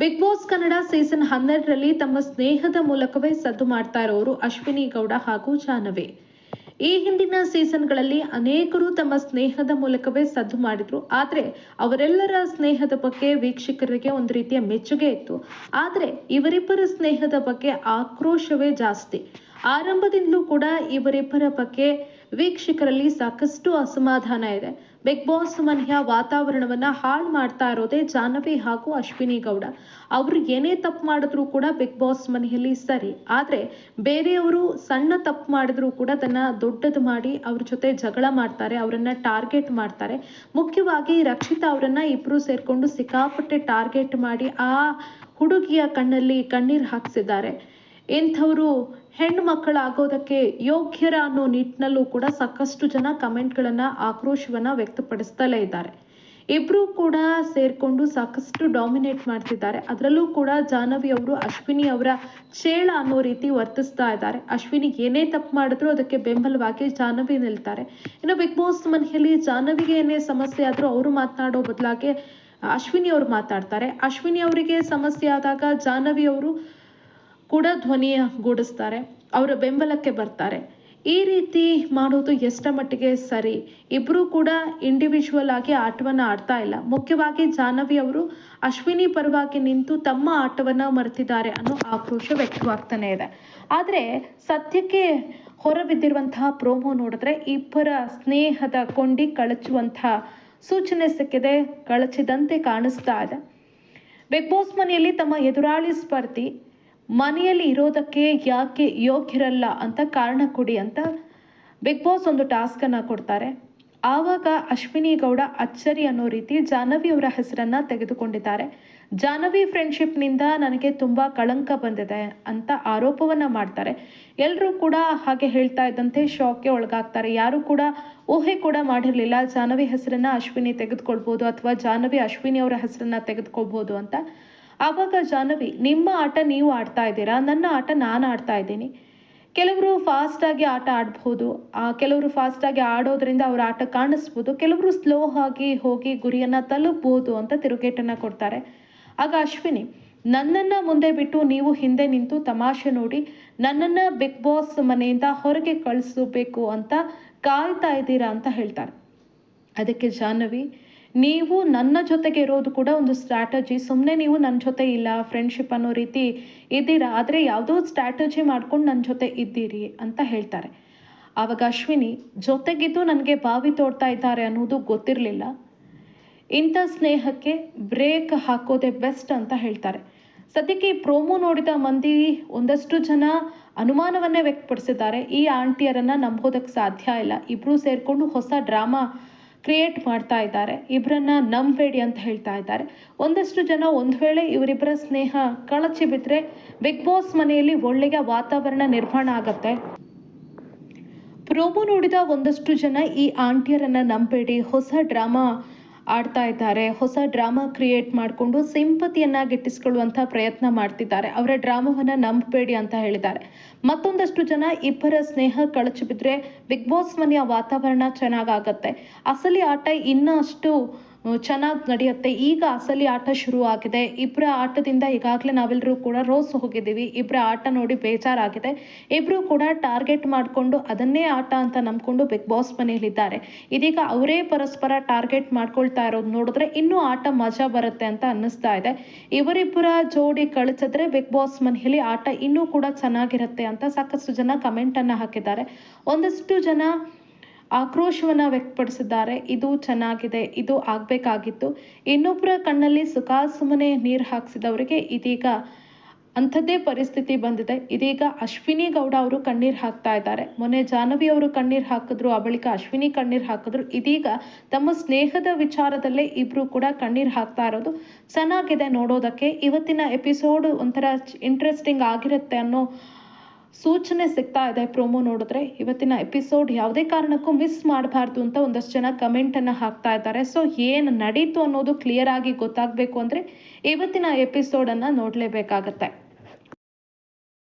Big boss Kannada season ಹನ್ನೆರಡರಲ್ಲಿ ತಮ್ಮ ಸ್ನೇಹದ ಮೂಲಕವೇ ಸದ್ದು ಮಾಡ್ತಾ ಇರೋರು ಅಶ್ವಿನಿ ಗೌಡ ಹಾಗೂ ಜಾಹ್ನವಿ. ಈ ಹಿಂದಿನ ಸೀಸನ್ಗಳಲ್ಲಿ ಅನೇಕರು ತಮ್ಮ ಸ್ನೇಹದ ಮೂಲಕವೇ ಸದ್ದು ಮಾಡಿದ್ರು. ಆದರೆ ಅವರೆಲ್ಲರ ಸ್ನೇಹದ ಬಗ್ಗೆ ವೀಕ್ಷಕರಿಗೆ ಒಂದು ರೀತಿಯ ಮೆಚ್ಚುಗೆ ಇತ್ತು. ಆದರೆ ಇವರಿಬ್ಬರ ಸ್ನೇಹದ ಬಗ್ಗೆ ಆಕ್ರೋಶವೇ ಜಾಸ್ತಿ. ಆರಂಭದಿಂದಲೂ ಕೂಡ ಇವರಿಬ್ಬರ ಬಗ್ಗೆ ವೀಕ್ಷಕರಲ್ಲಿ ಸಾಕಷ್ಟು ಅಸಮಾಧಾನ ಇದೆ. ಬಿಗ್ ಬಾಸ್ ಮನೆಯ ವಾತಾವರಣವನ್ನ ಹಾಳು ಮಾಡ್ತಾ ಇರೋದೇ ಜಾಹ್ನವಿ ಹಾಗೂ ಅಶ್ವಿನಿ ಗೌಡ. ಅವರು ಏನೇ ತಪ್ಪು ಮಾಡಿದ್ರೂ ಕೂಡ ಬಿಗ್ ಬಾಸ್ ಮನೆಯಲ್ಲಿ ಸರಿ. ಆದ್ರೆ ಬೇರೆಯವರು ಸಣ್ಣ ತಪ್ಪು ಮಾಡಿದ್ರೂ ಕೂಡ ಅದನ್ನ ದೊಡ್ಡದು ಮಾಡಿ ಅವ್ರ ಜೊತೆ ಜಗಳ ಮಾಡ್ತಾರೆ, ಅವರನ್ನು ಟಾರ್ಗೆಟ್ ಮಾಡ್ತಾರೆ. ಮುಖ್ಯವಾಗಿ ರಕ್ಷಿತಾ ಅವರನ್ನು ಇಬ್ರು ಸೇರಿಕೊಂಡು ಸಿಕ್ಕಾಪಟ್ಟೆ ಟಾರ್ಗೆಟ್ ಮಾಡಿ ಆ ಹುಡುಗಿಯ ಕಣ್ಣಲ್ಲಿ ಕಣ್ಣೀರು ಹಾಕ್ಸಿದ್ದಾರೆ. ಇಂಥವರು ಹೆಣ್ಣು ಮಕ್ಕಳಾಗೋದಕ್ಕೆ ಯೋಗ್ಯರ ಅನ್ನೋ ನಿಟ್ಟಿನಲ್ಲೂ ಕೂಡ ಸಾಕಷ್ಟು ಜನ ಕಮೆಂಟ್ಗಳನ್ನ, ಆಕ್ರೋಶವನ್ನ ವ್ಯಕ್ತಪಡಿಸ್ತಲೇ ಇದ್ದಾರೆ. ಇಬ್ರು ಕೂಡ ಸೇರ್ಕೊಂಡು ಸಾಕಷ್ಟು ಡಾಮಿನೇಟ್ ಮಾಡ್ತಿದ್ದಾರೆ. ಅದರಲ್ಲೂ ಕೂಡ ಜಾಹ್ನವಿ ಅವರು, ಅಶ್ವಿನಿ ಅವರ ಚೇಳ ಅನ್ನೋ ರೀತಿ ವರ್ತಿಸ್ತಾ ಇದ್ದಾರೆ. ಅಶ್ವಿನಿ ಏನೇ ತಪ್ಪು ಮಾಡಿದ್ರು ಅದಕ್ಕೆ ಬೆಂಬಲವಾಗಿ ಜಾಹ್ನವಿ ನಿಲ್ತಾರೆ. ಇನ್ನು ಬಿಗ್ ಬಾಸ್ ಮನೆಯಲ್ಲಿ ಜಾಹ್ನವಿಗೆ ಏನೇ ಸಮಸ್ಯೆ ಆದ್ರೂ ಅವರು ಮಾತನಾಡೋ ಬದಲಾಗಿ ಅಶ್ವಿನಿ ಅವರು ಮಾತಾಡ್ತಾರೆ. ಅಶ್ವಿನಿ ಅವರಿಗೆ ಸಮಸ್ಯೆ ಆದಾಗ ಜಾಹ್ನವಿ ಅವರು ಕೂಡ ಧ್ವನಿಗೂಡಿಸ್ತಾರೆ ಅವರ ಬೆಂಬಲಕ್ಕೆ ಬರ್ತಾರೆ. ಈ ರೀತಿ ಮಾಡೋದು ಎಷ್ಟರ ಮಟ್ಟಿಗೆ ಸರಿ? ಇಬ್ಬರೂ ಕೂಡ ಇಂಡಿವಿಜುವಲ್ ಆಗಿ ಆಟವನ್ನು ಆಡ್ತಾ ಇಲ್ಲ. ಮುಖ್ಯವಾಗಿ ಜಾಹ್ನವಿ ಅವರು ಅಶ್ವಿನಿ ಪರವಾಗಿ ನಿಂತು ತಮ್ಮ ಆಟವನ್ನು ಮರೆತಿದ್ದಾರೆ ಅನ್ನೋ ಆಕ್ರೋಶ ವ್ಯಕ್ತವಾಗ್ತಾನೆ ಇದೆ. ಆದರೆ ಸದ್ಯಕ್ಕೆ ಹೊರಬಿದ್ದಿರುವಂತಹ ಪ್ರೋಮೋ ನೋಡಿದ್ರೆ ಇಬ್ಬರ ಸ್ನೇಹದ ಕೊಂಡಿ ಕಳಚುವಂತಹ ಸೂಚನೆ ಸಿಕ್ಕಿದೆ, ಕಳಚಿದಂತೆ ಕಾಣಿಸ್ತಾ ಇದೆ. ಬಿಗ್ ಬಾಸ್ ಮನೆಯಲ್ಲಿ ತಮ್ಮ ಎದುರಾಳಿ ಸ್ಪರ್ಧಿ ಮನೆಯಲ್ಲಿ ಇರೋದಕ್ಕೆ ಯಾಕೆ ಯೋಗ್ಯರಲ್ಲ ಅಂತ ಕಾರಣ ಕೊಡಿ ಅಂತ ಬಿಗ್ ಬಾಸ್ ಒಂದು ಟಾಸ್ಕ್ ಅನ್ನ ಕೊಡ್ತಾರೆ. ಆವಾಗ ಅಶ್ವಿನಿ ಗೌಡ ಅಚ್ಚರಿ ಅನ್ನೋ ರೀತಿ ಜಾಹ್ನವಿ ಅವರ ಹೆಸರನ್ನ ತೆಗೆದುಕೊಂಡಿದ್ದಾರೆ. ಜಾಹ್ನವಿ ಫ್ರೆಂಡ್ಶಿಪ್ನಿಂದ ನನಗೆ ತುಂಬಾ ಕಳಂಕ ಬಂದಿದೆ ಅಂತ ಆರೋಪವನ್ನ ಮಾಡ್ತಾರೆ. ಎಲ್ಲರೂ ಕೂಡ ಹಾಗೆ ಹೇಳ್ತಾ ಇದ್ದಂತೆ ಶಾಕ್ಗೆ ಒಳಗಾಗ್ತಾರೆ. ಯಾರು ಕೂಡ ಊಹೆ ಕೂಡ ಮಾಡಿರಲಿಲ್ಲ ಜಾಹ್ನವಿ ಹೆಸರನ್ನ ಅಶ್ವಿನಿ ತೆಗೆದುಕೊಳ್ಬೋದು ಅಥವಾ ಜಾಹ್ನವಿ ಅಶ್ವಿನಿ ಅವರ ಹೆಸರನ್ನ ತೆಗೆದುಕೊಳ್ಬೋದು ಅಂತ. ಆವಾಗ ಜಾಹ್ನವಿ, ನಿಮ್ಮ ಆಟ ನೀವು ಆಡ್ತಾ ಇದ್ದೀರಾ? ನನ್ನ ಆಟ ನಾನು ಆಡ್ತಾ ಇದ್ದೀನಿ. ಕೆಲವರು ಫಾಸ್ಟಾಗಿ ಆಟ ಆಡ್ಬೋದು. ಕೆಲವರು ಫಾಸ್ಟಾಗಿ ಆಡೋದ್ರಿಂದ ಅವ್ರ ಆಟ ಕಾಣಿಸ್ಬೋದು. ಕೆಲವರು ಸ್ಲೋ ಆಗಿ ಹೋಗಿ ಗುರಿಯನ್ನು ತಲುಪ್ಬೋದು ಅಂತ ತಿರುಗೇಟನ್ನು ಕೊಡ್ತಾರೆ. ಆಗ ಅಶ್ವಿನಿ, ನನ್ನನ್ನು ಮುಂದೆ ಬಿಟ್ಟು ನೀವು ಹಿಂದೆ ನಿಂತು ತಮಾಷೆ ನೋಡಿ, ನನ್ನನ್ನು ಬಿಗ್ ಬಾಸ್ ಮನೆಯಿಂದ ಹೊರಗೆ ಕಳಿಸಬೇಕು ಅಂತ ಕಾಯ್ತಾ ಇದ್ದೀರಾ ಅಂತ ಹೇಳ್ತಾರೆ. ಅದಕ್ಕೆ ಜಾಹ್ನವಿ ನೀವು ನನ್ನ ಜೊತೆಗೆ ಇರೋದು ಕೂಡ ಒಂದು ಸ್ಟ್ರಾಟಜಿ ಸುಮ್ಮನೆ ನೀವು ನನ್ನ ಜೊತೆ ಇಲ್ಲ ಫ್ರೆಂಡ್ಶಿಪ್ ಅನ್ನೋ ರೀತಿ ಇದ್ದೀರಾ, ಆದರೆ ಯಾವುದೋ ಸ್ಟ್ರಾಟಜಿ ಮಾಡ್ಕೊಂಡು ನನ್ನ ಜೊತೆ ಇದ್ದೀರಿ ಅಂತ ಹೇಳ್ತಾರೆ. ಆವಾಗ ಅಶ್ವಿನಿ, ಜೊತೆಗಿದ್ದು ನನಗೆ ಬಾವಿ ತೋಡ್ತಾ ಇದ್ದಾರೆ ಅನ್ನೋದು ಗೊತ್ತಿರಲಿಲ್ಲ. ಇಂಥ ಸ್ನೇಹಕ್ಕೆ ಬ್ರೇಕ್ ಹಾಕೋದೇ ಬೆಸ್ಟ್ ಅಂತ ಹೇಳ್ತಾರೆ. ಸದ್ಯಕ್ಕೆ ಈ ಪ್ರೋಮೋ ನೋಡಿದ ಮಂದಿ ಒಂದಷ್ಟು ಜನ ಅನುಮಾನವನ್ನೇ ವ್ಯಕ್ತಪಡಿಸಿದ್ದಾರೆ. ಈ ಆಂಟಿಯರನ್ನ ನಂಬೋದಕ್ಕೆ ಸಾಧ್ಯ ಇಲ್ಲ. ಇಬ್ಬರೂ ಸೇರ್ಕೊಂಡು ಹೊಸ ಡ್ರಾಮಾ ಕ್ರಿಯೇಟ್ ಮಾಡ್ತಾ ಇದ್ದಾರೆ. ಇಬ್ಬರನ್ನ ನಂಬಬೇಡಿ ಅಂತ ಹೇಳ್ತಾ ಇದ್ದಾರೆ. ಒಂದಷ್ಟು ಜನ ಒಂದು ವೇಳೆ ಇವರಿಬ್ಬರ ಸ್ನೇಹ ಕಳಚಿ ಬಿದ್ದರೆ ಬಿಗ್ ಬಾಸ್ ಮನೆಯಲ್ಲಿ ಒಳ್ಳೆಯ ವಾತಾವರಣ ನಿರ್ಮಾಣ ಆಗತ್ತೆ. ಪ್ರೋಮೋ ನೋಡಿದ ಒಂದಷ್ಟು ಜನ ಈ ಆಂಟಿಯರನ್ನ ನಂಬಬೇಡಿ, ಹೊಸ ಡ್ರಾಮಾ ಆಡ್ತಾ ಇದ್ದಾರೆ. ಹೊಸ ಡ್ರಾಮಾ ಕ್ರಿಯೇಟ್ ಮಾಡಿಕೊಂಡು ಸಿಂಪತಿಯನ್ನ ಗಿಟ್ಟಿಸ್ಕೊಳ್ಳುವಂಥ ಪ್ರಯತ್ನ ಮಾಡ್ತಿದ್ದಾರೆ. ಅವರ ಡ್ರಾಮಾವನ್ನ ನಂಬಬೇಡಿ ಅಂತ ಹೇಳಿದ್ದಾರೆ. ಮತ್ತೊಂದಷ್ಟು ಜನ ಇಬ್ಬರ ಸ್ನೇಹ ಕಳಚಿ ಬಿದ್ದರೆ ಬಿಗ್ ಬಾಸ್ ಮನೆಯ ವಾತಾವರಣ ಚೆನ್ನಾಗಾಗತ್ತೆ. ಅಸಲಿ ಆಟ ಇನ್ನಷ್ಟು ಚೆನ್ನಾಗಿ ನಡೆಯುತ್ತೆ. ಈಗ ಅಸಲಿ ಆಟ ಶುರು ಆಗಿದೆ ಇಬ್ಬರ ಆಟದಿಂದ ಈಗಾಗಲೇ ನಾವೆಲ್ಲರೂ ಕೂಡ ರೋಸ್ ಹೋಗಿದ್ದೀವಿ. ಇಬ್ಬರ ಆಟ ನೋಡಿ ಬೇಜಾರಾಗಿದೆ. ಇಬ್ಬರು ಕೂಡ ಟಾರ್ಗೆಟ್ ಮಾಡಿಕೊಂಡು ಅದನ್ನೇ ಆಟ ಅಂತ ನಂಬ್ಕೊಂಡು ಬಿಗ್ ಬಾಸ್ ಮನೆಯಲ್ಲಿದ್ದಾರೆ. ಇದೀಗ ಅವರೇ ಪರಸ್ಪರ ಟಾರ್ಗೆಟ್ ಮಾಡ್ಕೊಳ್ತಾ ಇರೋದು ನೋಡಿದ್ರೆ ಇನ್ನೂ ಆಟ ಮಜಾ ಬರುತ್ತೆ ಅಂತ ಅನ್ನಿಸ್ತಾ ಇದೆ. ಇವರಿಬ್ಬರ ಜೋಡಿ ಕಳಿಸಿದ್ರೆ ಬಿಗ್ ಬಾಸ್ ಮನೆಯಲ್ಲಿ ಆಟ ಇನ್ನೂ ಕೂಡ ಚೆನ್ನಾಗಿರುತ್ತೆ ಅಂತ ಸಾಕಷ್ಟು ಜನ ಕಮೆಂಟನ್ನು ಹಾಕಿದ್ದಾರೆ. ಒಂದಷ್ಟು ಜನ ಆಕ್ರೋಶವನ್ನ ವ್ಯಕ್ತಪಡಿಸಿದ್ದಾರೆ. ಇದು ಚೆನ್ನಾಗಿದೆ, ಇದು ಆಗಬೇಕಾಗಿತ್ತು. ಇನ್ನೊಬ್ಬರ ಕಣ್ಣಲ್ಲಿ ಸುಖಾಸುಮ್ಮನೆ ನೀರು ಹಾಕಿಸಿದವರಿಗೆ ಇದೀಗ ಅಂಥದ್ದೇ ಪರಿಸ್ಥಿತಿ ಬಂದಿದೆ. ಇದೀಗ ಅಶ್ವಿನಿ ಗೌಡ ಅವರು ಕಣ್ಣೀರು ಹಾಕ್ತಾ ಇದ್ದಾರೆ. ಮೊನ್ನೆ ಜಾಹ್ನವಿ ಅವರು ಕಣ್ಣೀರು ಹಾಕಿದ್ರು, ಆ ಬಳಿಕ ಅಶ್ವಿನಿ ಕಣ್ಣೀರು ಹಾಕಿದ್ರು. ಇದೀಗ ತಮ್ಮ ಸ್ನೇಹದ ವಿಚಾರದಲ್ಲೇ ಇಬ್ಬರು ಕೂಡ ಕಣ್ಣೀರು ಹಾಕ್ತಾ ಇರೋದು ಚೆನ್ನಾಗಿದೆ ನೋಡೋದಕ್ಕೆ. ಇವತ್ತಿನ ಎಪಿಸೋಡ್ ಒಂಥರ ಇಂಟ್ರೆಸ್ಟಿಂಗ್ ಆಗಿರುತ್ತೆ ಅನ್ನೋ ಸೂಚನೆ ಸಿಗ್ತಾ ಇದೆ, ಪ್ರೋಮೋ ನೋಡಿದ್ರೆ. ಇವತ್ತಿನ ಎಪಿಸೋಡ್ ಯಾವುದೇ ಕಾರಣಕ್ಕೂ ಮಿಸ್ ಮಾಡಬಾರ್ದು ಅಂತ ಒಂದಷ್ಟು ಜನ ಕಮೆಂಟನ್ನು ಹಾಕ್ತಾ ಇದ್ದಾರೆ. ಸೊ ಏನು ನಡೀತು ಅನ್ನೋದು ಕ್ಲಿಯರ್ ಆಗಿ ಗೊತ್ತಾಗಬೇಕು ಅಂದರೆ, ಇವತ್ತಿನ ಎಪಿಸೋಡನ್ನು ನೋಡಲೇಬೇಕಾಗತ್ತೆ.